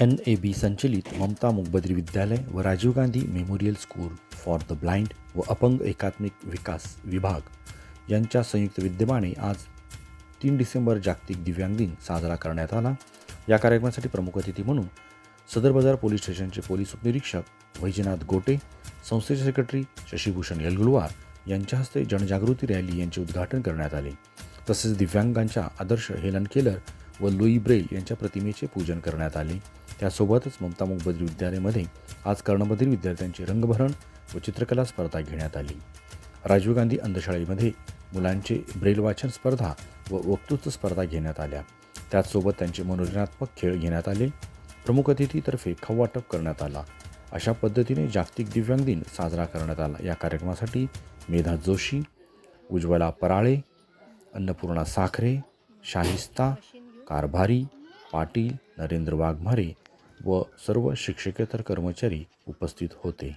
N A B संचलित ममता मुखबद्री विद्यालय व Rajiv Gandhi memorial school for the blind व अपंग एकात्मिक विकास विभाग यांच्या संयुक्त विद्यमाने आज तीन डिसेंबर जागतिक दिव्यांग दिन साजरा करण्यात आला. या कार्यक्रमासाठी प्रमुख अतिथी म्हणून सदर बाजार पोलीस स्टेशनचे पोलीस उपनिरीक्षक वैजनाथ गोटे संस्थेचे सेक्रेटरी शशीभूषण येलगुलवार यांच्या हस्ते जनजागृती रॅली यांचे उद्घाटन करण्यात आले. तसेच दिव्यांगांच्या आदर्श हेलन केलर व लुई ब्रेल यांच्या प्रतिमेचे पूजन करण्यात आले. त्यासोबतच ममता मुखबद्री विद्यालयामध्ये आज कर्णबधीर विद्यार्थ्यांचे रंगभरण व चित्रकला स्पर्धा घेण्यात आली. राजीव गांधी अंधशाळेमध्ये मुलांचे ब्रेल वाचन स्पर्धा व वक्तृत्व स्पर्धा घेण्यात आल्या. त्याचसोबत त्यांचे मनोरंजनात्मक खेळ घेण्यात आले. प्रमुख अतिथीतर्फे खवाटप करण्यात आला. अशा पद्धतीने जागतिक दिव्यांग दिन साजरा करण्यात आला. या कार्यक्रमासाठी मेधा जोशी उज्ज्वला पराळे अन्नपूर्णा साखरे शाहिस्ता कारभारी पाटील नरेंद्र वाघमारे व सर्व शिक्षकेतर कर्मचारी उपस्थित होते.